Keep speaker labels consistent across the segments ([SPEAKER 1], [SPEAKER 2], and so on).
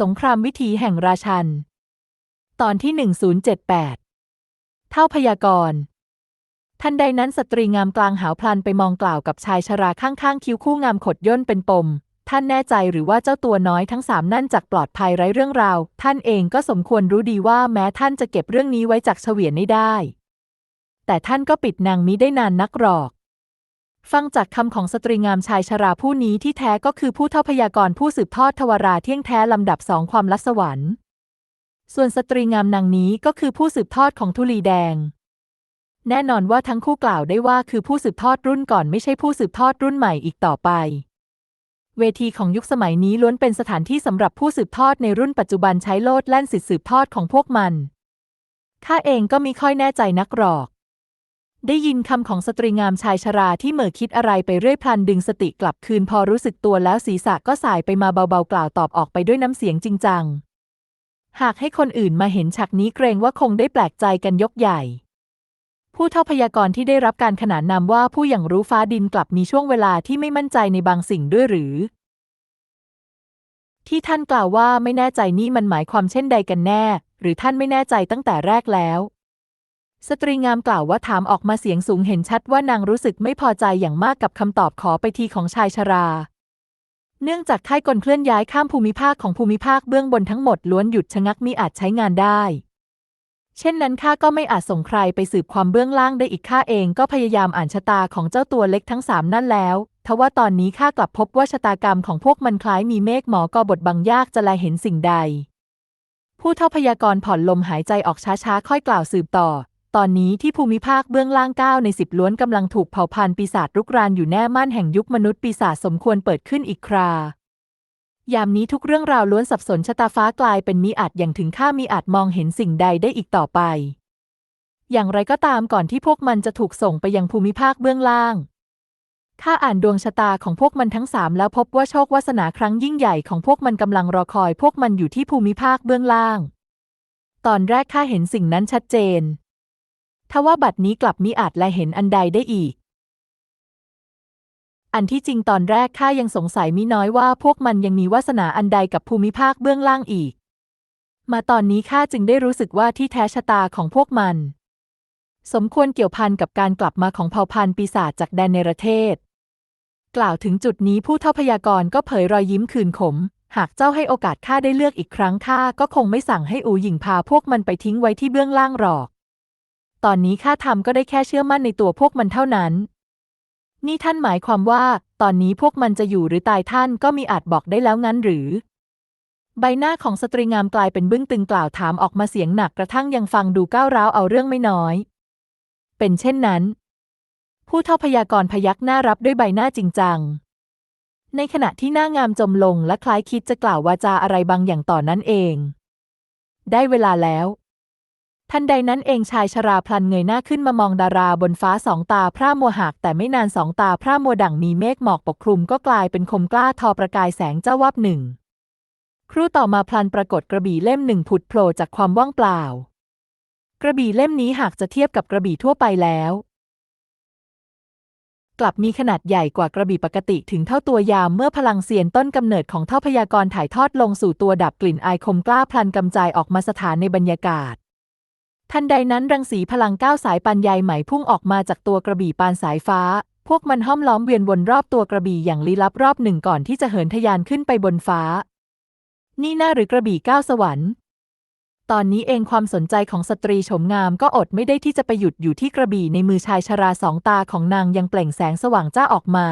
[SPEAKER 1] สงครามวิถีแห่งราชัน ตอนที่ 1078 เท่าพยากรณ์ ทันใดนั้นสตรีงามกลางหาวพลันไปมองกล่าวกับชายชราข้างๆ คิ้วคู่งามขดย่นเป็นปม ท่านแน่ใจหรือว่าเจ้าตัวน้อยทั้งสามนั่นจักปลอดภัยไร้เรื่องราว ท่านเองก็สมควรรู้ดีว่าแม้ท่านจะเก็บเรื่องนี้ไว้จากเฉวียนไม่ได้ แต่ท่านก็ปิดนางมิได้นานนักหรอก ฟังจากคำของสตรีงามชายชราผู้นี้ที่แท้ก็คือผู้เท่าพยากรณ์ผู้สืบทอดทวาราเที่ยงแท้ลำดับสองความลัสวรรค์ ส่วนสตรีงามนางนี้ก็คือผู้สืบทอดของทุลีแดง แน่นอนว่าทั้งคู่กล่าวได้ว่าคือผู้สืบทอดรุ่นก่อนไม่ใช่ผู้สืบทอดรุ่นใหม่อีกต่อไป เวทีของยุคสมัยนี้ล้วนเป็นสถานที่สำหรับผู้สืบทอดในรุ่นปัจจุบันใช้โลดแล่นสิทธิสืบทอดของพวกมันข้าเองก็มิค่อยแน่ใจนักหรอก ได้ยินคำของสตรีงามชายชราที่เหม่อคิดอะไรไปเรื่อยพลันดึงสติกลับคืนพอรู้สึกตัวแล้วศีรษะก็สายไปมาเบาๆกล่าวตอบออกไปด้วยน้ำเสียงจริงจัง หากให้คนอื่นมาเห็นฉากนี้เกรงว่าคงได้แปลกใจกันยกใหญ่ ผู้เท่าพยากรณ์ที่ได้รับการขนานนามว่าผู้อย่างรู้ฟ้าดินกลับมีช่วงเวลาที่ไม่มั่นใจในบางสิ่งด้วยหรือ ที่ท่านกล่าวว่าไม่แน่ใจนี่มันหมายความเช่นใดกันแน่ หรือท่านไม่แน่ใจตั้งแต่แรกแล้ว สตรีงามกล่าวว่าถามออกมาเสียงสูงเห็นชัดว่านางรู้สึกไม่พอใจอย่างมากกับคำตอบขอไปทีของชายชรา เนื่องจากค่ายกลเคลื่อนย้ายข้ามภูมิภาคของภูมิภาคเบื้องบนทั้งหมดล้วนหยุดชะงักมิอาจใช้งานได้ เช่นนั้นข้าก็ไม่อาจส่งใครไปสืบความเบื้องล่างได้อีกข้าเองก็พยายามอ่านชะตาของเจ้าตัวเล็กทั้งสามนั่นแล้วทว่าตอนนี้ข้ากลับพบว่าชะตากรรมของพวกมันคล้ายมีเมฆหมอกอบทบังยากจะแลเห็นสิ่งใด ผู้เท่าพยากรณ์ผ่อนลมหายใจออกช้าๆ ค่อยกล่าวสืบต่อ ตอนนี้ที่ภูมิภาคเบื้องล่างเก้าในสิบล้วนกำลังถูกเผาพันธุ์ปีศาจรุกรานอยู่แน่มั่นแห่งยุคมนุษย์ปีศาจสมควรเปิดขึ้นอีกครายามนี้ทุกเรื่องราวล้วนสับสนชะตาฟ้ากลายเป็นมิอาจอย่างถึงข้ามีอาจมองเห็นสิ่งใดได้อีกต่อไป อย่างไรก็ตามก่อนที่พวกมันจะถูกส่งไปยังภูมิภาคเบื้องล่างข้าอ่านดวงชะตาของพวกมันทั้งสามแล้วพบว่าโชควาสนาครั้งยิ่งใหญ่ของพวกมันกำลังรอคอยพวกมันอยู่ที่ภูมิภาคเบื้องล่าง ตอนแรกข้าเห็นสิ่งนั้นชัดเจน ทว่าบัดนี้กลับมิอาจและเห็นอันใดได้อีก อันที่จริงตอนแรกข้ายังสงสัยมิน้อยว่าพวกมันยังมีวาสนาอันใดกับภูมิภาคเบื้องล่างอีก มาตอนนี้ข้าจึงได้รู้สึกว่าที่แท้ชะตาของพวกมัน สมควรเกี่ยวพันกับการกลับมาของเผ่าพันธุ์ปีศาจจากแดนเนรเทศ กล่าวถึงจุดนี้ผู้เท่าพยากรณ์ก็เผยรอยยิ้มคืนขมหากเจ้าให้โอกาสข้าได้เลือกอีกครั้งข้าก็คงไม่สั่งให้อูหญิงพาพวกมันไปทิ้งไว้ที่เบื้องล่างหรอก ตอนนี้ข้าทำก็ได้แค่เชื่อมั่นในตัวพวกมันเท่านั้น นี่ท่านหมายความว่า ตอนนี้พวกมันจะอยู่หรือตายท่านก็มีอาจบอกได้แล้วงั้นหรือ ใบหน้าของสตรีงามกลายเป็นบึ้งตึงกล่าวถามออกมาเสียงหนักกระทั่งยังฟังดูก้าวร้าวเอาเรื่องไม่น้อย เป็นเช่นนั้น ผู้เท่าพยากรพยักหน้ารับด้วยใบหน้าจริงจัง ในขณะที่หน้างามจมลงและคล้ายคิดจะกล่าววาจาอะไรบางอย่างต่อนนั้นเอง ได้เวลาแล้ว ทันใดนั้นเองชายชราพลันเงยหน้าขึ้นมามองดาราบนฟ้าสองตาพร่ามัวหักแต่ไม่นานสองตาพร่ามัวดั่งมีเมฆหมอกปกคลุมก็กลายเป็นคมกล้าทอประกายแสงเจ้าวับหนึ่ง ครู่ต่อมาพลันปรากฏกระบี่เล่มหนึ่งผุดโผล่จากความว่างเปล่า กระบี่เล่มนี้หากจะเทียบกับกระบี่ทั่วไปแล้ว กลับมีขนาดใหญ่กว่ากระบี่ปกติถึงเท่าตัวยามเมื่อพลังเสียนต้นกำเนิดของเท่าพยากรถ่ายทอดลงสู่ตัวดับกลิ่นอายคมกล้าพลันกำจายออกมาสถานในบรรยากาศ ทันใดนั้นรังสีพลังก้าวสายปันใยไหมพุ่งออกมาจากตัวกระบี่ปานสายฟ้า พวกมันห้อมล้อมเวียนวนรอบตัวกระบี่อย่างลี้ลับรอบหนึ่งก่อนที่จะเหินทะยานขึ้นไปบนฟ้า นี่น่าหรือกระบี่ก้าวสวรรค์ ตอนนี้เองความสนใจของสตรีโฉมงามก็อดไม่ได้ที่จะไปหยุดอยู่ที่กระบี่ในมือชายชราสองตาของนางยังเปล่งแสงสว่างจ้าออกมา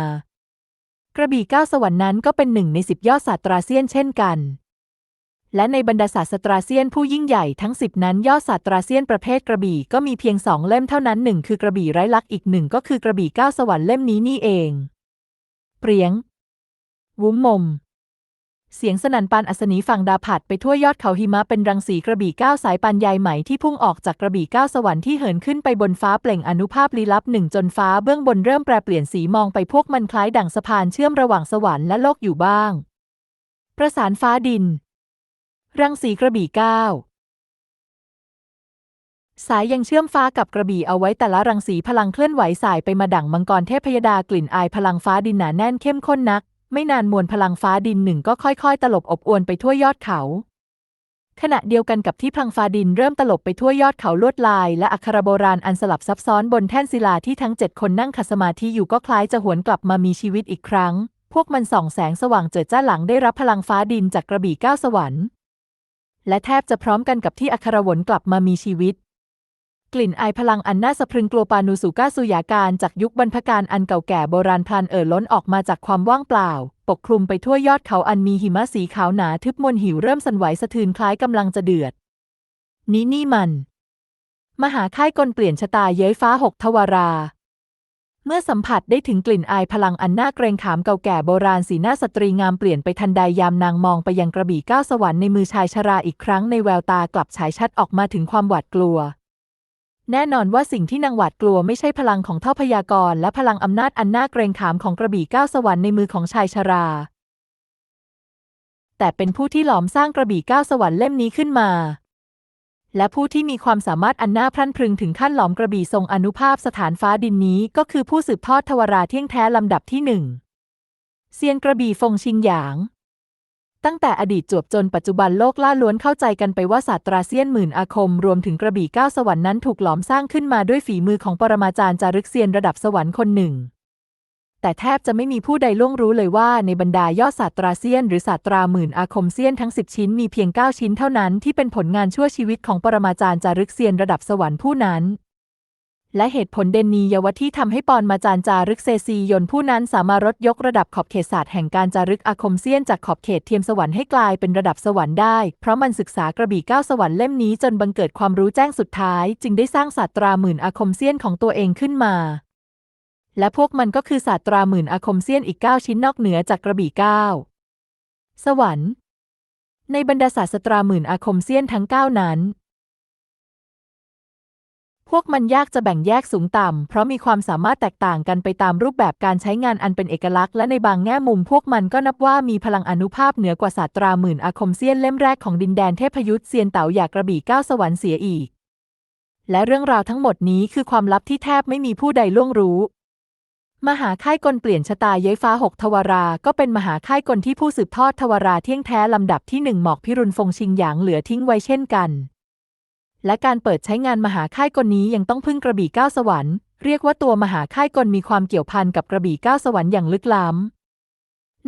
[SPEAKER 1] กระบี่ก้าวสวรรค์นั้นก็เป็นหนึ่งในสิบยอดศาสตราเซียนเช่นกัน และในบรรดาศาสตราเซียนผู้ยิ่งใหญ่ทั้งสิบนั้นยอดศาสตราเซียนประเภทกระบี่ก็มีเพียงสองเล่มเท่านั้นหนึ่งคือกระบี่ไร้ลักอีกหนึ่งก็คือกระบี่ก้าวสวรรค์เล่มนี้นี่เองเปรียง วุ้มมม เสียงสนั่นปานอัศนีฝั่งดาผัดไปทั่วยอดเขาหิมะเป็นรังสีกระบี่ก้าวสายปานใยไหมที่พุ่งออกจากกระบี่ก้าวสวรรค์ที่เหินขึ้นไปบนฟ้าเปล่งอนุภาพลี้ลับหนึ่งจนฟ้าเบื้องบนเริ่มแปรเปลี่ยนสีมองไปพวกมันคล้ายดั่งสะพานเชื่อมระหว่างสวรรค์และโลกอยู่บ้าง ประสานฟ้าดิน รังสีกระบี่ก้าวสายยังเชื่อมฟ้ากับกระบี่เอาไว้แต่ละรังสีพลังเคลื่อนไหวสายไปมาดั่งมังกรเทพยดากลิ่นอายพลังฟ้าดินหนาแน่นเข้มข้นนัก ไม่นานมวลพลังฟ้าดินหนึ่งก็ค่อยๆ ตลบอบอวนไปทั่วยอดเขา ขณะเดียวกันกับที่พลังฟ้าดินเริ่มตลบไปทั่วยอดเขาลวดลาย และอักขระโบราณอันสลับซับซ้อนบนแท่นศิลาที่ทั้งเจ็ดคนนั่งขัดสมาธิอยู่ก็คล้ายจะหวนกลับมามีชีวิตอีกครั้ง พวกมันส่องแสงสว่างเจิดจ้าหลังได้รับพลังฟ้าดินจากกระบี่ก้าวสวรรค์ และแทบจะพร้อมกันกับที่อัครวนกลับมามีชีวิต กลิ่นอายพลังอันน่าสะพรึงกลัวปานูสุก้าสุยาการจากยุคบรรพการอันเก่าแก่โบราณพลันเอ่อล้นออกมาจากความว่างเปล่า ปกคลุมไปทั่วยอดเขาอันมีหิมะสีขาวหนาทึบมนหิวเริ่มสั่นไหวสะเทือนคล้ายกำลังจะเดือด นี่นี่มัน มหาค่ายกลเปลี่ยนชะตาเย้ยฟ้าหกทวารา มื่อสัมผัสได้ถึงกลิ่นอายพลังอันน่าเกรงขามเก่าแก่โบราณสีหน้าสตรีงามเปลี่ยนไปทันใดยามนางมองไปยังกระบี่ก้าวสวรรค์ในมือชายชราอีกครั้งในแววตากลับฉายชัดออกมาถึงความหวาดกลัว แน่นอนว่าสิ่งที่นางหวาดกลัวไม่ใช่พลังของเท่าพยากรณ์และพลังอำนาจอันน่าเกรงขามของกระบี่ก้าวสวรรค์ในมือของชายชรา แต่เป็นผู้ที่หลอมสร้างกระบี่ก้าวสวรรค์เล่มนี้ขึ้นมา และผู้ที่มีความสามารถอันน่าพรั่นพรึงถึงขั้นหลอมกระบี่ทรงอนุภาพสถานฟ้าดินนี้ ก็คือผู้สืบทอดทวราเที่ยงแท้ลำดับที่หนึ่งเซียนกระบี่ฟงชิงหยาง ตั้งแต่อดีตจวบจนปัจจุบันโลกล่าล้วนเข้าใจกันไปว่าศาสตราเซียนหมื่นอาคม รวมถึงกระบี่ก้าวสวรรค์นั้นถูกหลอมสร้างขึ้นมาด้วยฝีมือของปรมาจารย์จารึกเซียนระดับสวรรค์คนหนึ่ง แต่แทบจะไม่มีผู้ใดล่วงรู้เลยว่าในบรรดายอดศาสตราเซียน หรือศาสตราหมื่นอาคมเซียนทั้ง 10 ชิ้นมีเพียง 9 ชิ้นเท่านั้นที่เป็นผลงานชั่วชีวิตของปรมาจารย์จารึกเซียนระดับสวรรค์ผู้นั้น และเหตุผลเดนนียวที่ทำให้ปอนมาจารย์จารึกเซซียนผู้นั้นสามารถลดยกระดับขอบเขตศาสตร์แห่งการจารึกอาคมเซียนจากขอบเขตเทียมสวรรค์ให้กลายเป็นระดับสวรรค์ได้ เพราะมันศึกษากระบี่ก้าสวรรค์เล่มนี้จนบังเกิดความรู้แจ้งสุดท้าย จึงได้สร้างศาสตราหมื่นอาคมเซียนของตัวเองขึ้นมา และพวกมันก็คือศาสตราหมื่นอาคมเซียนอีก 9 ชิ้นนอกเหนือจากกระบี่ก้าสวรรค์ ในบรรดาศาสตราหมื่นอาคมเซียนทั้ง 9 นั้น พวกมันยากจะแบ่งแยกสูงต่ำ เพราะมีความสามารถแตกต่างกันไปตามรูปแบบการใช้งานอันเป็นเอกลักษณ์และในบางแง่มุมพวกมันก็นับว่ามีพลังอนุภาพเหนือกว่าศาสตราหมื่นอาคมเซียนเล่มแรกของดินแดนเทพยุทธเซียนเต๋าอยากกระบี่ก้าสวรรค์เสียอีกและเรื่องราวทั้งหมดนี้คือความลับที่แทบไม่มีผู้ใดล่วงรู้ มหาค่ายกลเปลี่ยนชะตาเย้ยฟ้าหกทวารา ก็เป็นมหาค่ายกลที่ผู้สืบทอดทวาราเที่ยงแท้ลำดับที่หนึ่งหมอกพิรุณฟงชิงหยางเหลือทิ้งไว้เช่นกัน และการเปิดใช้งานมหาค่ายกลนี้ยังต้องพึ่งกระบี่ก้าวสวรรค์เรียกว่าตัวมหาค่ายกลมีความเกี่ยวพันกับกระบี่ก้าวสวรรค์อย่างลึกล้ำ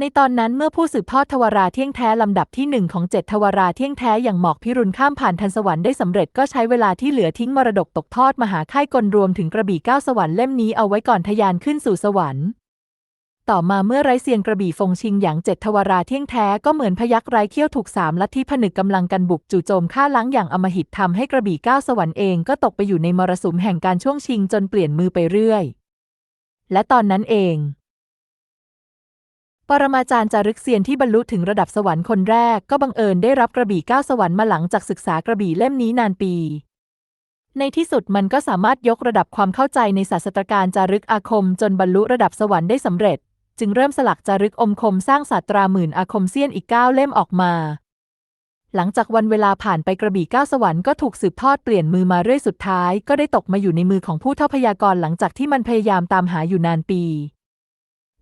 [SPEAKER 1] ในตอนนั้นเมื่อผู้สืบทอดทวาราเที่ยงแท้ลำดับที่หนึ่งของเจ็ดทวาราเที่ยงแท้อย่างหมอกพิรุณข้ามผ่านทันสวรรค์ได้สำเร็จก็ใช้เวลาที่เหลือทิ้งมรดกตกทอดมหาค่ายกลรวมถึงกระบี่ก้าสวรรค์เล่มนี้เอาไว้ก่อนทะยานขึ้นสู่สวรรค์ต่อมาเมื่อไร้เซียนกระบี่ฟงชิงอย่างเจ็ดทวาราเที่ยงแท้ก็เหมือนพยักไร้เขี้ยวถูกสามลัทธิผนึกกำลังกันบุกจู่โจมฆ่าล้างอย่างอมหิตทำให้กระบี่ก้าวสวรรค์เองก็ตกไปอยู่ในมรสุมแห่งการช่วงชิงจนเปลี่ยนมือไปเรื่อย และตอนนั้นเอง ปรมาจารย์จารึกเซียนที่บรรลุถึงระดับสวรรค์คนแรกก็บังเอิญได้รับกระบี่ก้าวสวรรค์มาหลังจากศึกษากระบี่เล่มนี้นานปี ในที่สุดมันก็สามารถยกระดับความเข้าใจในศาสตราการจารึกอาคม จนบรรลุระดับสวรรค์ได้สำเร็จ จึงเริ่มสลักจารึกอมคมสร้างศาสตราหมื่นอาคมเซียนอีกเก้าเล่มออกมา หลังจากวันเวลาผ่านไปกระบี่ก้าวสวรรค์ก็ถูกสืบทอดเปลี่ยนมือมาเรื่อยสุดท้าย ก็ได้ตกมาอยู่ในมือของผู้เท่าพยากรณ์หลังจากที่มันพยายามตามหาอยู่นานปี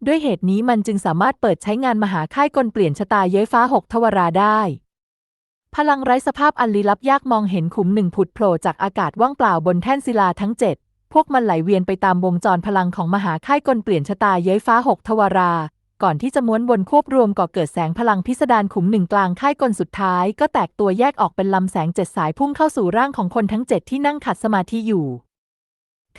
[SPEAKER 1] ด้วยเหตุนี้มันจึงสามารถเปิดใช้งานมหาค่ายกลเปลี่ยนชะตาเย้ยฟ้าหกทวาราได้ พลังไร้สภาพอันลี้ลับยากมองเห็นขุมหนึ่งผุดโผล่จากอากาศว่างเปล่าบนแท่นศิลาทั้งเจ็ดพวกมันไหลเวียนไปตามวงจรพลังของมหาค่ายกลเปลี่ยนชะตาเย้ยฟ้าหกทวารา ก่อนที่จะม้วนวนควบรวมก่อเกิดแสงพลังพิสดารขุมหนึ่งกลางค่ายกลสุดท้าย ก็แตกตัวแยกออกเป็นลำแสงเจ็ดสายพุ่งเข้าสู่ร่างของคนทั้งเจ็ดที่นั่งขัดสมาธิอยู่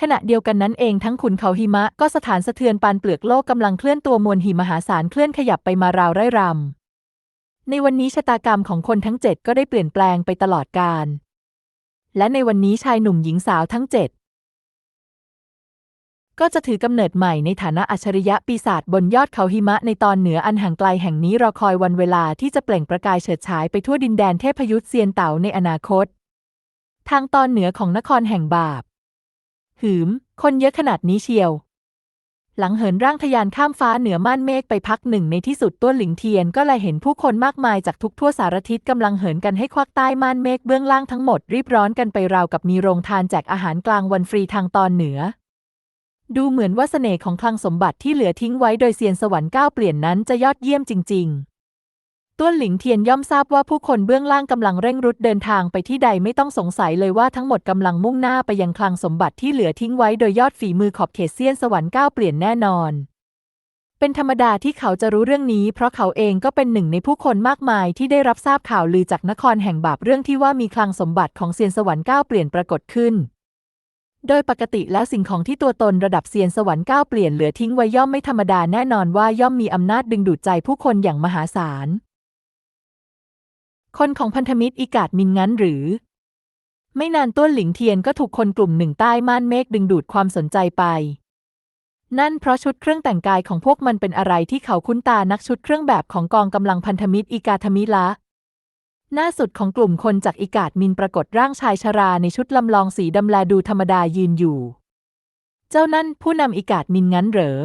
[SPEAKER 1] ขณะเดียวกันนั้นเองทั้งขุนเขาหิมะก็สถานสะเทือนปานเปลือกโลกกำลังเคลื่อนตัวมวลหิมหาศาลเคลื่อนขยับไปมาราวไร่รำในวันนี้ชะตากรรมของคนทั้งเจ็ดก็ได้เปลี่ยนแปลงไปตลอดกาลและในวันนี้ชายหนุ่มหญิงสาวทั้งเจ็ดก็จะถือกำเนิดใหม่ในฐานะอัจฉริยะปีศาจบนยอดเขาหิมะในตอนเหนืออันห่างไกลแห่งนี้รอคอยวันเวลาที่จะเปล่งประกายเฉิดฉายไปทั่วดินแดนเทพยุทธเซียนเต๋าในอนาคต ทางตอนเหนือของนครแห่งบาป หืม คนเยอะขนาดนี้เชียว หลังเหินร่างทยานข้ามฟ้าเหนือม่านเมฆไปพักหนึ่งในที่สุดต้นหลิงเทียนก็เลยเห็นผู้คนมากมายจากทุกทั่วสารทิศกำลังเหินกันให้ควักใต้ม่านเมฆเบื้องล่างทั้งหมดรีบร้อนกันไปราวกับมีโรงทานแจกอาหารกลางวันฟรีทางตอนเหนือดูเหมือนว่าเสน่ห์ของคลังสมบัติที่เหลือทิ้งไว้โดยเซียนสวรรค์ก้าวเปลี่ยนนั้นจะยอดเยี่ยมจริง ๆ ต้วนหลิงเทียนย่อมทราบว่าผู้คนเบื้องล่างกำลังเร่งรุดเดินทางไปที่ใดไม่ต้องสงสัยเลยว่าทั้งหมดกำลังมุ่งหน้าไปยังคลังสมบัติที่เหลือทิ้งไว้โดยยอดฝีมือขอบเขตเซียนสวรรค์ก้าวเปลี่ยนแน่นอน เป็นธรรมดาที่เขาจะรู้เรื่องนี้ เพราะเขาเองก็เป็นหนึ่งในผู้คนมากมายที่ได้รับทราบข่าวลือจากนครแห่งบาปเรื่องที่ว่ามีคลังสมบัติของเซียนสวรรค์ก้าวเปลี่ยนปรากฏขึ้นโดยปกติแล้วสิ่งของที่ตัวตนระดับเซียนสวรรค์ก้าวเปลี่ยนเหลือทิ้งไว้ย่อมไม่ธรรมดาแน่นอนว่าย่อมมีอำนาจดึงดูดใจผู้คนอย่างมหาศาล คนของพันธมิตรอีกาดมินงั้นหรือ ไม่นานต้วนหลิงเทียนก็ถูกคนกลุ่มหนึ่งใต้ม่านเมฆดึงดูดความสนใจไป นั่นเพราะชุดเครื่องแต่งกายของพวกมันเป็นอะไรที่เขาคุ้นตานักชุดเครื่องแบบของกองกำลังพันธมิตรอีกาธมิละหน้าสุดของกลุ่มคนจากอิกาดมินปรากฏร่างชายชราในชุดลำลองสีดำแลดูธรรมดายืนอยู่ เจ้านั่นผู้นำอิกาดมินงั้นเหรอ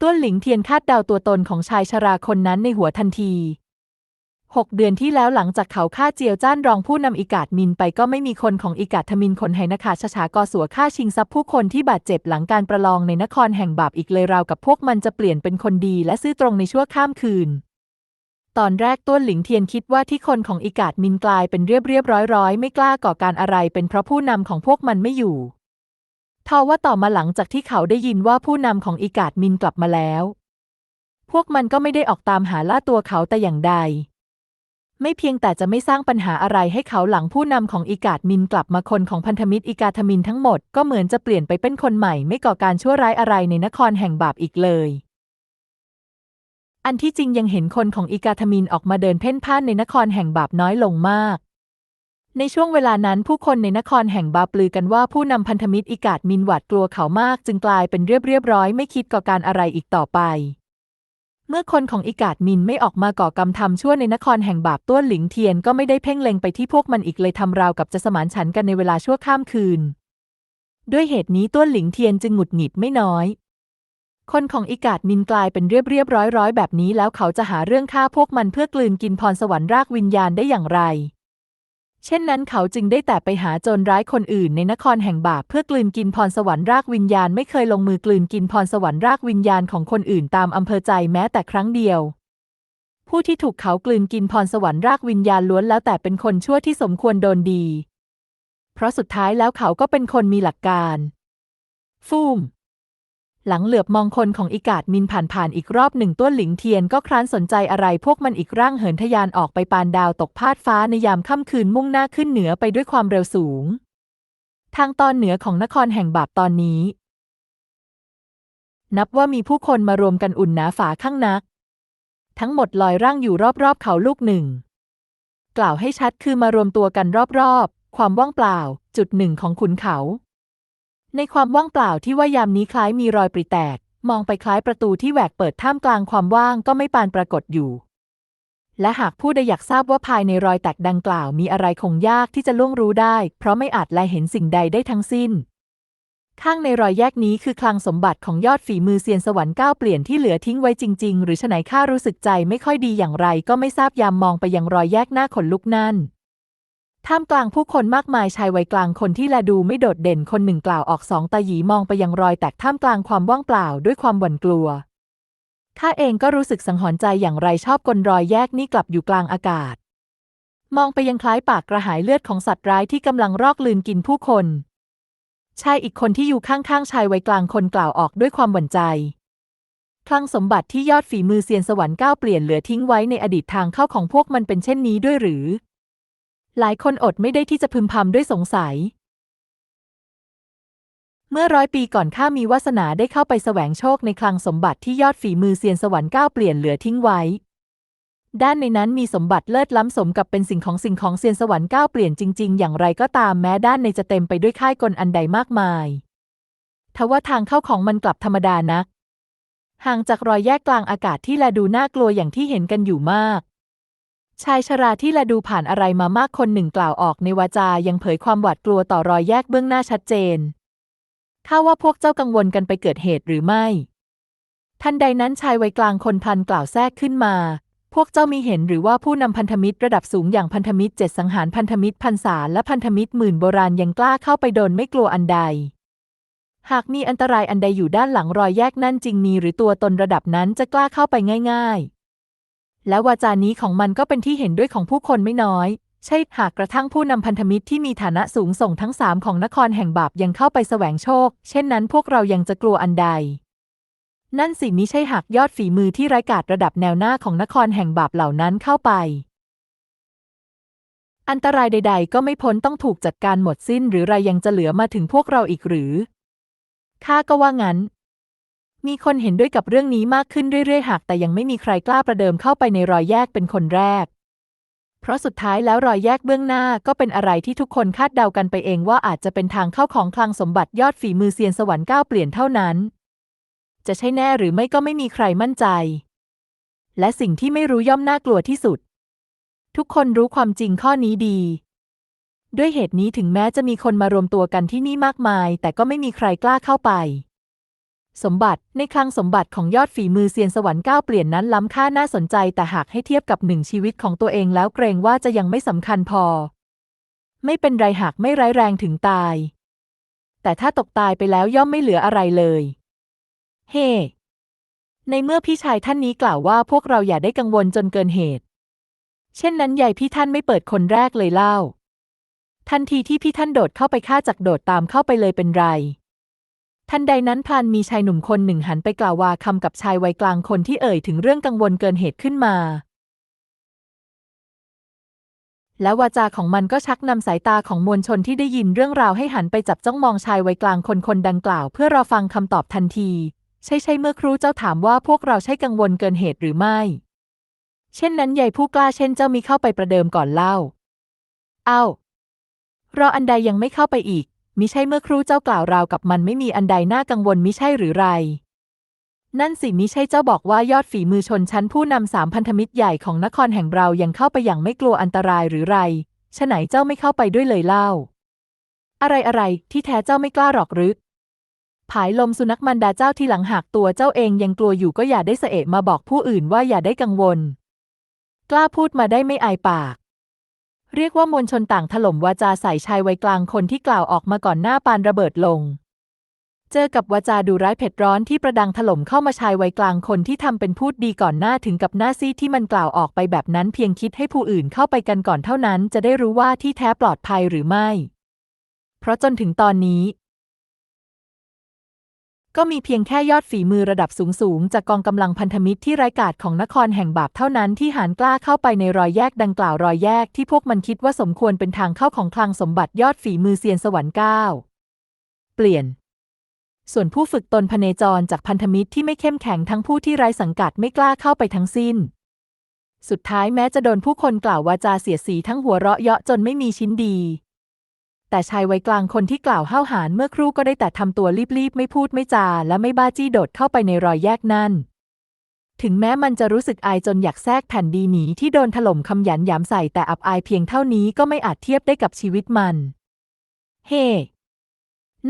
[SPEAKER 1] ต้วนหลิงเทียนคาดเดาตัวตนของชายชราคนนั้นในหัวทันที หกเดือนที่แล้วหลังจากเขาฆ่าเจียวจ้านรองผู้นำอิกาดมินไปก็ไม่มีคนของอิกาดทมินคนไหนนะคะชะฉากอสัวฆ่าชิงทรัพย์ผู้คนที่บาดเจ็บหลังการประลองในนครแห่งบาปอีกเลยราวกับพวกมันจะเปลี่ยนเป็นคนดีและซื่อตรงในชั่วข้ามคืน ตอนแรกต้วนหลิงเทียนคิดว่าที่คนของอิกาดมินกลายเป็นเรียบเรียบร้อยร้อยไม่กล้าก่อการอะไรเป็นเพราะผู้นำของพวกมันไม่อยู่ทว่าต่อมาหลังจากที่เขาได้ยินว่าผู้นำของอิกาดมินกลับมาแล้ว พวกมันก็ไม่ได้ออกตามหาล่าตัวเขาแต่อย่างใด ไม่เพียงแต่จะไม่สร้างปัญหาอะไรให้เขาหลังผู้นำของอิกาดมินกลับมาคนของพันธมิตรอิกาทมินทั้งหมดก็เหมือนจะเปลี่ยนไปเป็นคนใหม่ไม่ก่อการชั่วร้ายอะไรในนครแห่งบาปอีกเลย อันที่จริงยังเห็นคนของอิกาทมินออกมาเดินเพ่นพ่านในนครแห่งบาปน้อยลงมาก ในช่วงเวลานั้นผู้คนในนครแห่งบาปลือกันว่าผู้นำพันธมิตรอิกาดมินหวาดกลัวเขามาก จึงกลายเป็นเรียบเรียบร้อยไม่คิดก่อการอะไรอีกต่อไป เมื่อคนของอิกาดมินไม่ออกมาก่อกรรมทำชั่วในนครแห่งบาปต้วนหลิงเทียนก็ไม่ได้เพ่งเล็งไปที่พวกมันอีกเลยทำราวกับจะสมานฉันกันในเวลาชั่วข้ามคืน ด้วยเหตุนี้ต้วนหลิงเทียนจึงหงุดหงิดไม่น้อย คนของอิกาดมินกลายเป็นเรียบเรียบร้อยร้อยแบบนี้แล้วเขาจะหาเรื่องฆ่าพวกมันเพื่อกลืนกินพรสวรรค์รากวิญญาณได้อย่างไร เช่นนั้นเขาจึงได้แต่ไปหาโจรร้ายคนอื่นในนครแห่งบาปเพื่อกลืนกินพรสวรรค์รากวิญญาณไม่เคยลงมือกลืนกินพรสวรรค์รากวิญญาณของคนอื่นตามอำเภอใจแม้แต่ครั้งเดียว ผู้ที่ถูกเขากลืนกินพรสวรรค์รากวิญญาณล้วนแล้วแต่เป็นคนชั่วที่สมควรโดนดี เพราะสุดท้ายแล้วเขาก็เป็นคนมีหลักการ ฟูม หลังเหลือบมองคนของอิกาดมินผ่านผ่านอีกรอบหนึ่งต้วนหลิงเทียนก็คร้านสนใจอะไรพวกมันอีกร่างเหินทะยานออกไปปานดาวตกพาดฟ้าในยามค่ำคืนมุ่งหน้าขึ้นเหนือไปด้วยความเร็วสูง ทางตอนเหนือของนครแห่งบาปตอนนี้ นับว่ามีผู้คนมารวมกันอุ่นหนาฝาข้างนัก ทั้งหมดลอยร่างอยู่รอบๆเขาลูกหนึ่ง กล่าวให้ชัดคือมารวมตัวกันรอบๆ ความว่างเปล่า จุดหนึ่งของขุนเขา ในความว่างเปล่าที่ว่ายามนี้คล้ายมีรอยปริแตก มองไปคล้ายประตูที่แหวกเปิดท่ามกลางความว่างก็ไม่ปานปรากฏอยู่ และหากผู้ใดอยากทราบว่าภายในรอยแตกดังกล่าวมีอะไรคงยากที่จะล่วงรู้ได้ เพราะไม่อาจแลเห็นสิ่งใดได้ทั้งสิ้น ข้างในรอยแยกนี้คือคลังสมบัติของยอดฝีมือเซียนสวรรค์ก้าวเปลี่ยนที่เหลือทิ้งไว้จริง ๆ หรือฉไหนข้ารู้สึกใจไม่ค่อยดีอย่างไร ก็ไม่ทราบยามมองไปยังรอยแยกหน้าขนลุกนั่น ท่ามกลางผู้คนมากมายชายวัยกลางคนที่แลดูไม่โดดเด่นคนหนึ่งกล่าวออกสองตาหยีมองไปยังรอยแตกท่ามกลางความว่างเปล่าด้วยความหวั่นกลัว ข้าเองก็รู้สึกสังหรณ์ใจอย่างไรชอบกลรอยแยกนี้กลับอยู่กลางอากาศ มองไปยังคล้ายปากกระหายเลือดของสัตว์ร้ายที่กำลังรอกลืนกินผู้คน ชายอีกคนที่อยู่ข้างๆชายวัยกลางคนกล่าวออกด้วยความหวั่นใจคลังสมบัติที่ยอดฝีมือเซียนสวรรค์ก้าวเปลี่ยนเหลือทิ้งไว้ในอดีตทางเข้าของพวกมันเป็นเช่นนี้ด้วยหรือ หลายคนอดไม่ได้ที่จะพึมพำด้วยสงสัย เมื่อร้อยปีก่อนข้ามีวาสนาได้เข้าไปแสวงโชคในคลังสมบัติที่ยอดฝีมือเซียนสวรรค์ก้าวเปลี่ยนเหลือทิ้งไว้ ด้านในนั้นมีสมบัติเลิศล้ำสมกับเป็นสิ่งของสิ่งของเซียนสวรรค์ก้าวเปลี่ยนจริง ๆ อย่างไรก็ตามแม้ด้านในจะเต็มไปด้วยค่ายกลอันใดมากมาย ทว่าทางเข้าของมันกลับธรรมดานัก ห่างจากรอยแยกกลางอากาศที่แลดูน่ากลัวอย่างที่เห็นกันอยู่มาก ชายชราที่แลดูผ่านอะไรมามากคนหนึ่งกล่าวออกในวาจายังเผยความหวาดกลัวต่อรอยแยกเบื้องหน้าชัดเจนข้าว่าพวกเจ้ากังวลกันไปเกิดเหตุหรือไม่ ทันใดนั้นชายวัยกลางคนพลันกล่าวแทรกขึ้นมา พวกเจ้ามีเห็นหรือว่าผู้นำพันธมิตรระดับสูงอย่างพันธมิตรเจ็ดสังหารพันธมิตรพันษาและพันธมิตรหมื่นโบราณยังกล้าเข้าไปโดนไม่กลัวอันใด หากมีอันตรายอันใดอยู่ด้านหลังรอยแยกนั่นจริงมีหรือตัวตนระดับนั้นจะกล้าเข้าไปง่าย ๆ และวาจานี้ของมันก็เป็นที่เห็นด้วยของผู้คนไม่น้อย ใช่หากกระทั่งผู้นำพันธมิตรที่มีฐานะสูงส่งทั้งสามของนครแห่งบาปยังเข้าไปแสวงโชค เช่นนั้นพวกเรายังจะกลัวอันใด นั่นสิมิใช่หากยอดฝีมือที่ไร้กาจระดับแนวหน้าของนครแห่งบาปเหล่านั้นเข้าไป อันตรายใด ๆ ก็ไม่พ้นต้องถูกจัดการหมดสิ้นหรือไรยังจะเหลือมาถึงพวกเราอีกหรือข้าก็ว่างั้น มีคนเห็นด้วยกับเรื่องนี้มากขึ้นเรื่อยๆ หากแต่ยังไม่มีใครกล้าประเดิมเข้าไปในรอยแยกเป็นคนแรก เพราะสุดท้ายแล้วรอยแยกเบื้องหน้าก็เป็นอะไรที่ทุกคนคาดเดากันไปเองว่าอาจจะเป็นทางเข้าของคลังสมบัติยอดฝีมือเซียนสวรรค์ก้าวเปลี่ยนเท่านั้น จะใช่แน่หรือไม่ก็ไม่มีใครมั่นใจ และสิ่งที่ไม่รู้ย่อมน่ากลัวที่สุด ทุกคนรู้ความจริงข้อนี้ดีด้วยเหตุนี้ถึงแม้จะมีคนมารวมตัวกันที่นี่มากมาย แต่ก็ไม่มีใครกล้าเข้าไป สมบัติในคลังสมบัติของยอดฝีมือเซียนสวรรค์ก้าวเปลี่ยนนั้นล้ำค่าน่าสนใจแต่หากให้เทียบกับหนึ่งชีวิตของตัวเองแล้วเกรงว่าจะยังไม่สำคัญพอ ไม่เป็นไรหากไม่ร้ายแรงถึงตาย แต่ถ้าตกตายไปแล้วย่อมไม่เหลืออะไรเลย เฮ้ในเมื่อพี่ชายท่านนี้กล่าวว่าพวกเราอย่าได้กังวลจนเกินเหตุ เช่นนั้นใหญ่พี่ท่านไม่เปิดคนแรกเลยเล่า ทันทีที่พี่ท่านโดดเข้าไปข้าจักโดดตามเข้าไปเลยเป็นไร ทันใดนั้นพลันมีชายหนุ่มคนหนึ่งหันไปกล่าววาคำกับชายวัยกลางคนที่เอ่ยถึงเรื่องกังวลเกินเหตุขึ้นมา และวาจาของมันก็ชักนำสายตาของมวลชนที่ได้ยินเรื่องราวให้หันไปจับจ้องมองชายวัยกลางคนคนดังกล่าว เพื่อรอฟังคำตอบทันที ใช่ใช่เมื่อครูเจ้าถามว่าพวกเราใช่กังวลเกินเหตุหรือไม่ เช่นนั้นใหญ่ผู้กล้าเช่นเจ้ามีเข้าไปประเดิมก่อนเล่า เอ้ารออันใดยังไม่เข้าไปอีก มิใช่เมื่อครูเจ้ากล่าวราวกับมันไม่มีอันใดน่ากังวลมิใช่หรือไร นั่นสิมิใช่เจ้าบอกว่ายอดฝีมือชนชั้นผู้นำสามพันธมิตรใหญ่ของนครแห่งเรายังเข้าไปอย่างไม่กลัวอันตรายหรือไรฉะไหนเจ้าไม่เข้าไปด้วยเลยเล่า อะไรอะไรที่แท้เจ้าไม่กล้าหรอกหรือผายลมสุนัขมันดาเจ้าที่หลังหากตัวเจ้าเองยังกลัวอยู่ก็อย่าได้เสะมาบอกผู้อื่นว่าอย่าได้กังวล กล้าพูดมาได้ไม่อายปาก เรียกว่ามวลชนต่างถล่มวาจาใส่ชายวัยกลางคนที่กล่าวออกมาก่อนหน้าปานระเบิดลง เจอกับวาจาดูร้ายเผ็ดร้อนที่ประดังถล่มเข้ามาชายวัยกลางคนที่ทำเป็นพูดดีก่อนหน้าถึงกับหน้าซีที่มันกล่าวออกไปแบบนั้นเพียงคิดให้ผู้อื่นเข้าไปกันก่อนเท่านั้น จะได้รู้ว่าที่แท้ปลอดภัยหรือไม่ เพราะจนถึงตอนนี้ ก็มีเพียงแค่ยอดฝีมือระดับสูงๆ จากกองกำลังพันธมิตรที่ไร้กาจของนครแห่งบาปเท่านั้นที่หานกล้าเข้าไปในรอยแยกดังกล่าวรอยแยกที่พวกมันคิดว่าสมควรเป็นทางเข้าของคลังสมบัติยอดฝีมือเซียนสวรรค์เก้าเปลี่ยน ส่วนผู้ฝึกตนพเนจรจากพันธมิตรที่ไม่เข้มแข็งทั้งผู้ที่ไร้สังกัดไม่กล้าเข้าไปทั้งสิ้น สุดท้ายแม้จะโดนผู้คนกล่าววาจาเสียสีทั้งหัวเราะเยาะจนไม่มีชิ้นดี แต่ชายวัยกลางคนที่กล่าวห้าวหาญเมื่อครู่ก็ได้แต่ทำตัวรีบๆ ไม่พูดไม่จา และไม่บ้าจี้โดดเข้าไปในรอยแยกนั่น ถึงแม้มันจะรู้สึกอายจนอยากแทรกแผ่นดีหนีที่โดนถล่มคำหยันหยามใส่แต่อับอายเพียงเท่านี้ก็ไม่อาจเทียบได้กับชีวิตมัน เฮ้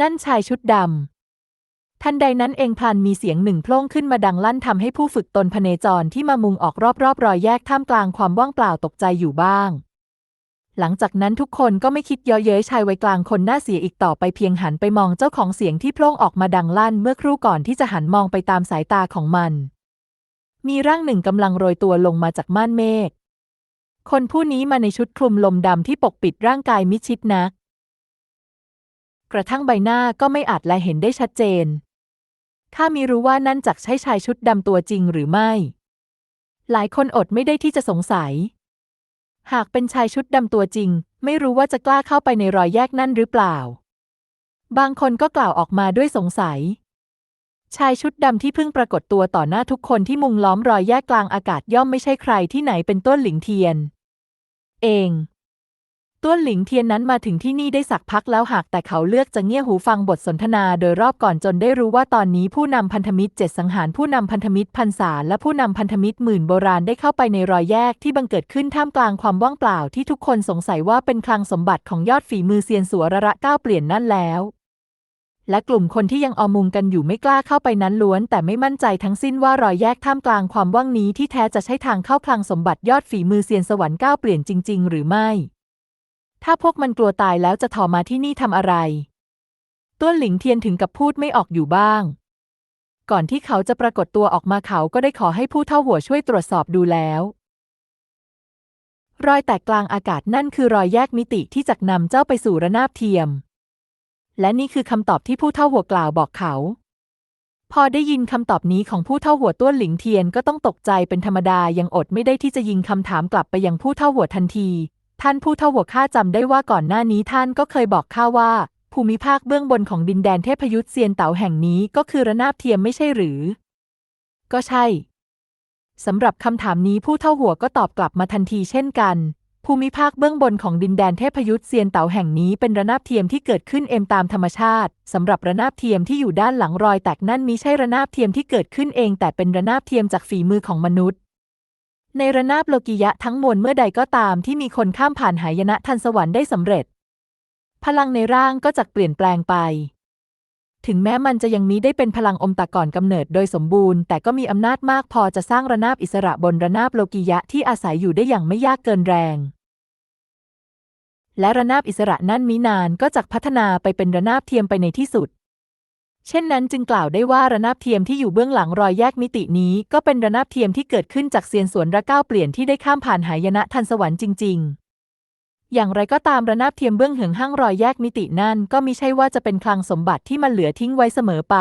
[SPEAKER 1] นั่นชายชุดดำทันใดนั้นเองพลันมีเสียงหนึ่งโพล่งขึ้นมาดังลั่นทำให้ผู้ฝึกตนพเนจรที่มามุงออกรอบๆรอยแยกท่ามกลางความว่างเปล่าตกใจอยู่บ้าง หลังจากนั้นทุกคนก็ไม่คิดเยาะเย้ยชายวัยกลางคนหน้าเสียอีกต่อไปเพียงหันไปมองเจ้าของเสียงที่โพล่งออกมาดังลั่นเมื่อครู่ก่อนที่จะหันมองไปตามสายตาของมัน มีร่างหนึ่งกำลังโรยตัวลงมาจากม่านเมฆ คนผู้นี้มาในชุดคลุมลมดำที่ปกปิดร่างกายมิชิดนัก กระทั่งใบหน้าก็ไม่อาจแลเห็นได้ชัดเจน ข้ามีรู้ว่านั่นจักใช่ชายชุดดำตัวจริงหรือไม่ หลายคนอดไม่ได้ที่จะสงสัย หากเป็นชายชุดดำตัวจริง ไม่รู้ว่าจะกล้าเข้าไปในรอยแยกนั่นหรือเปล่า บางคนก็กล่าวออกมาด้วยสงสัย ชายชุดดำที่เพิ่งปรากฏตัวต่อหน้าทุกคนที่มุงล้อมรอยแยกกลางอากาศย่อมไม่ใช่ใครที่ไหนเป็นต้นหลิงเทียน เอง ต้วนหลิงเทียนนั้นมาถึงที่นี่ได้สักพักแล้วหากแต่เขาเลือกจะเงี่ยหูฟังบทสนทนาโดยรอบก่อนจนได้รู้ว่าตอนนี้ผู้นำพันธมิตรเจ็ดสังหารผู้นำพันธมิตรพันษาและผู้นำพันธมิตรหมื่นโบราณได้เข้าไปในรอยแยกที่บังเกิดขึ้นท่ามกลางความว่างเปล่าที่ทุกคนสงสัยว่าเป็นคลังสมบัติของยอดฝีมือเซียนสัวระระก้าวเปลี่ยนนั่นแล้วและกลุ่มคนที่ยังอมุงกันอยู่ไม่กล้าเข้าไปนั้นล้วน แต่ไม่มั่นใจทั้งสิ้นว่ารอยแยกท่ามกลางความว่างนี้ที่แท้จะใช่ทางเข้าคลังสมบัติยอดฝีมือเซียนสวรรค์ก้าวเปลี่ยนจริง ๆ หรือไม่ ถ้าพวกมันกลัวตายแล้วจะถอมาที่นี่ทำอะไร ต้วนหลิงเทียนถึงกับพูดไม่ออกอยู่บ้าง ก่อนที่เขาจะปรากฏตัวออกมาเขาก็ได้ขอให้ผู้เท่าหัวช่วยตรวจสอบดูแล้ว รอยแตกกลางอากาศนั่นคือรอยแยกมิติที่จักนำเจ้าไปสู่ระนาบเทียม และนี่คือคำตอบที่ผู้เท่าหัวกล่าวบอกเขา พอได้ยินคำตอบนี้ของผู้เท่าหัวต้วนหลิงเทียนก็ต้องตกใจเป็นธรรมดายังอดไม่ได้ที่จะยิงคำถามกลับไปยังผู้เท่าหัวทันที ท่านผู้เท่าหัวข้าจำได้ว่าก่อนหน้านี้ท่านก็เคยบอกข้าว่า ภูมิภาคเบื้องบนของดินแดนเทพยุทธเซียนเต๋าแห่งนี้ก็คือระนาบเทียมไม่ใช่หรือ ก็ใช่สำหรับคำถามนี้ผู้เท่าหัวก็ตอบกลับมาทันทีเช่นกัน ภูมิภาคเบื้องบนของดินแดนเทพยุทธเซียนเต๋าแห่งนี้เป็นระนาบเทียมที่เกิดขึ้นเองตามธรรมชาติสำหรับระนาบเทียมที่อยู่ด้านหลังรอยแตกนั่นมิใช่ระนาบเทียมที่เกิดขึ้นเอง แต่เป็นระนาบเทียมจากฝีมือของมนุษย์ ในระนาบโลกิยะทั้งมวลเมื่อใดก็ตามที่มีคนข้ามผ่านหายนะทันสวรรค์ได้สำเร็จ พลังในร่างก็จะเปลี่ยนแปลงไป ถึงแม้มันจะยังมีได้เป็นพลังอมตะก่อนกำเนิดโดยสมบูรณ์ แต่ก็มีอำนาจมากพอจะสร้างระนาบอิสระบนระนาบโลกิยะที่อาศัยอยู่ได้อย่างไม่ยากเกินแรง และระนาบอิสระนั่นมินานก็จะพัฒนาไปเป็นระนาบเทียมไปในที่สุด เช่นนั้นจึงกล่าวได้ว่าระนาบเทียมที่อยู่เบื้องหลังรอยแยกมิตินี้ ก็เป็นระนาบเทียมที่เกิดขึ้นจากเซียนสวนระก้าวเปลี่ยนที่ได้ข้ามผ่านหายนะทันสวรรค์จริง ๆ อย่างไรก็ตามระนาบเทียมเบื้องเหิงห้างรอยแยกมิตินั่นก็มิใช่ว่าจะเป็นคลังสมบัติที่มันเหลือทิ้งไว้เสมอไป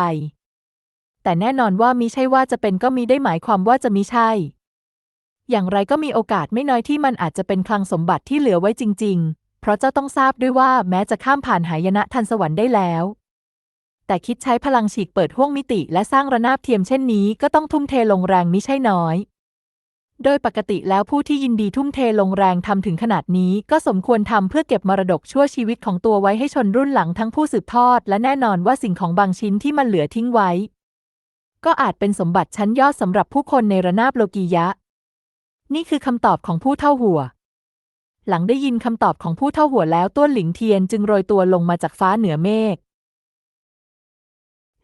[SPEAKER 1] แต่แน่นอนว่ามิใช่ว่าจะเป็นก็มีได้หมายความว่าจะมิใช่ อย่างไรก็มีโอกาสไม่น้อยที่มันอาจจะเป็นคลังสมบัติที่เหลือไว้จริง ๆ เพราะเจ้าต้องทราบด้วยว่าแม้จะข้ามผ่านหายนะทันสวรรค์ได้แล้ว แต่คิดใช้พลังฉีกเปิดห้วงมิติและสร้างระนาบเทียมเช่นนี้ก็ต้องทุ่มเทลงแรงมิใช่น้อย โดยปกติแล้วผู้ที่ยินดีทุ่มเทลงแรงทำถึงขนาดนี้ก็สมควรทำเพื่อเก็บมรดกชั่วชีวิตของตัวไว้ให้ชนรุ่นหลังทั้งผู้สืบทอด และแน่นอนว่าสิ่งของบางชิ้นที่มันเหลือทิ้งไว้ ก็อาจเป็นสมบัติชั้นยอดสำหรับผู้คนในระนาบโลกียะ นี่คือคำตอบของผู้เท่าหัวหลังได้ยินคำตอบของผู้เท่าหัวแล้วต้วนหลิงเทียนจึงโรยตัวลงมาจากฟ้าเหนือเมฆ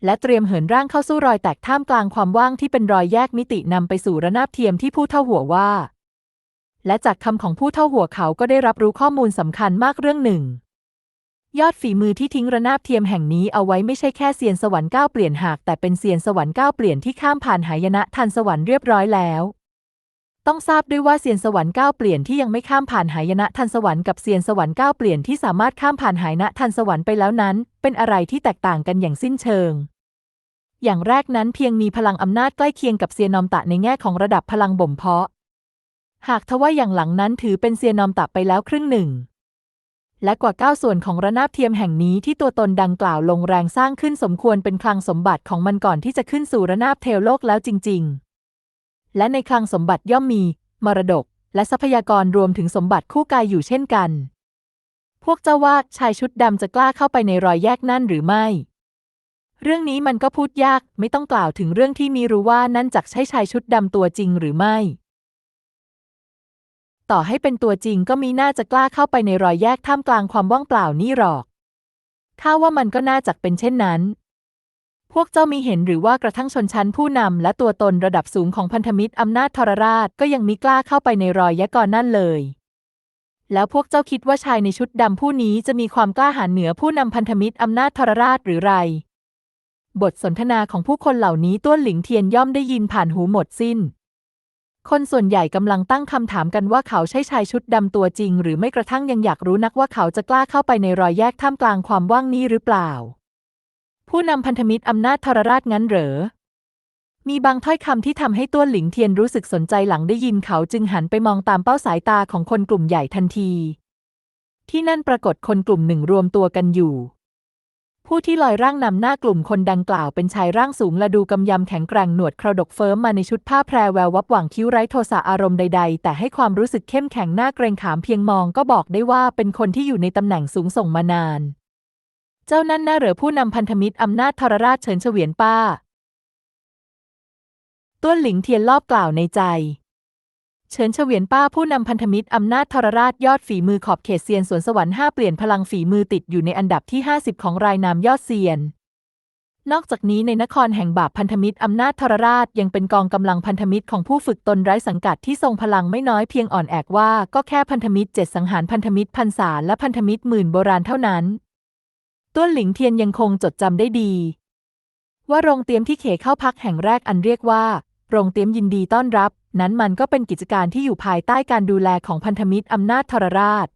[SPEAKER 1] และเตรียมเหินร่างเข้าสู้รอยแตกท่ามกลางความว่างที่เป็นรอยแยกมิตินำไปสู่ระนาบเทียมที่ผู้เท่าหัวว่า และจากคำของผู้เท่าหัวเขาก็ได้รับรู้ข้อมูลสำคัญมากเรื่องหนึ่ง ยอดฝีมือที่ทิ้งระนาบเทียมแห่งนี้เอาไว้ไม่ใช่แค่เซียนสวรรค์ก้าวเปลี่ยนหากแต่เป็นเซียนสวรรค์ก้าวเปลี่ยนที่ข้ามผ่านหายนะทันสวรรค์เรียบร้อยแล้ว ต้องทราบด้วยว่าเซียนสวรรค์ก้าวเปลี่ยนที่ยังไม่ข้ามผ่านหายนะทันสวรรค์กับเซียนสวรรค์ก้าวเปลี่ยนที่สามารถข้ามผ่านหายนะทันสวรรค์ไปแล้วนั้น เป็นอะไรที่แตกต่างกันอย่างสิ้นเชิง อย่างแรกนั้นเพียงมีพลังอำนาจใกล้เคียงกับเซียนนอมตะในแง่ของระดับพลังบ่มเพาะ หากทว่าอย่างหลังนั้นถือเป็นเซียนนอมตะไปแล้วครึ่งหนึ่ง และกว่าเก้าส่วนของระนาบเทียมแห่งนี้ที่ตัวตนดังกล่าวลงแรงสร้างขึ้นสมควรเป็นคลังสมบัติของมันก่อนที่จะขึ้นสู่ระนาบเทวโลกแล้วจริง ๆ และในคลังสมบัติย่อมมี มรดก และทรัพยากรรวมถึงสมบัติคู่กายอยู่เช่นกัน พวกเจ้าว่าชายชุดดำจะกล้าเข้าไปในรอยแยกนั่นหรือไม่ เรื่องนี้มันก็พูดยากไม่ต้องกล่าวถึงเรื่องที่มีรู้ว่านั่นจักใช่ชายชุดดำตัวจริงหรือไม่ ต่อให้เป็นตัวจริงก็มีน่าจะกล้าเข้าไปในรอยแยกท่ามกลางความว่างเปล่านี่หรอกข้าว่ามันก็น่าจักเป็นเช่นนั้น พวกเจ้ามีเห็นหรือว่ากระทั่งชนชั้นผู้นำและตัวตนระดับสูงของพันธมิตรอำนาจทรราชก็ยังมิกล้าเข้าไปในรอยแยกก่อนนั่นเลย แล้วพวกเจ้าคิดว่าชายในชุดดำผู้นี้จะมีความกล้าหาญเหนือผู้นำพันธมิตรอำนาจทรราชหรือไร บทสนทนาของผู้คนเหล่านี้ต้วนหลิงเทียนย่อมได้ยินผ่านหูหมดสิ้น คนส่วนใหญ่กำลังตั้งคำถามกันว่าเขาใช่ชายชุดดำตัวจริง หรือไม่กระทั่งยังอยากรู้นักว่าเขาจะกล้าเข้าไปในรอยแยกท่ามกลางความว่างนี้หรือเปล่า ผู้นำพันธมิตรอำนาจทรราชงั้นเหรอ มีบางถ้อยคำที่ทำให้ต้วหลิงเทียนรู้สึกสนใจหลังได้ยินเขาจึงหันไปมองตามเป้าสายตาของคนกลุ่มใหญ่ทันที ที่นั่นปรากฏคนกลุ่มหนึ่งรวมตัวกันอยู่ ผู้ที่ลอยร่างนำหน้ากลุ่มคนดังกล่าวเป็นชายร่างสูงและดูกำยำแข็งแกร่งหนวดเคราดกเฟิร์มมาในชุดผ้าแพรแวววับหว่างคิ้วไร้โทสะอารมณ์ใด ๆ แต่ให้ความรู้สึกเข้มแข็งหน้าเกรงขามเพียงมองก็บอกได้ว่าเป็นคนที่อยู่ในตำแหน่งสูงส่งมานาน เจ้านั่นน่าเหรอผู้นำพันธมิตรอำนาจทรราชเฉินเฉวียนป้า ต้วนหลิงเทียนรอบกล่าวในใจ เฉินเฉวียนป้าผู้นำพันธมิตรอำนาจทรราชยอดฝีมือขอบเขตเซียนสวนสวรรค์ห้าเปลี่ยนพลังฝีมือติดอยู่ในอันดับที่ 50 ของรายนามยอดเซียน นอกจากนี้ในนครแห่งบาปพันธมิตรอำนาจทรราชยังเป็นกองกำลังพันธมิตรของผู้ฝึกตนไร้สังกัดที่ทรงพลังไม่น้อยเพียงอ่อนแอกว่าก็แค่พันธมิตรเจ็ดสังหารพันธมิตรพันษาและพันธมิตรหมื่นโบราณเท่านั้น ต้วนหลิงเทียนยังคงจดจำได้ดี ว่าโรงเตียมที่เขเข้าพักแห่งแรกอันเรียกว่า โรงเตียมยินดีต้อนรับ นั้นมันก็เป็นกิจการที่อยู่ภายใต้การดูแลของพันธมิตรอำนาจทรราช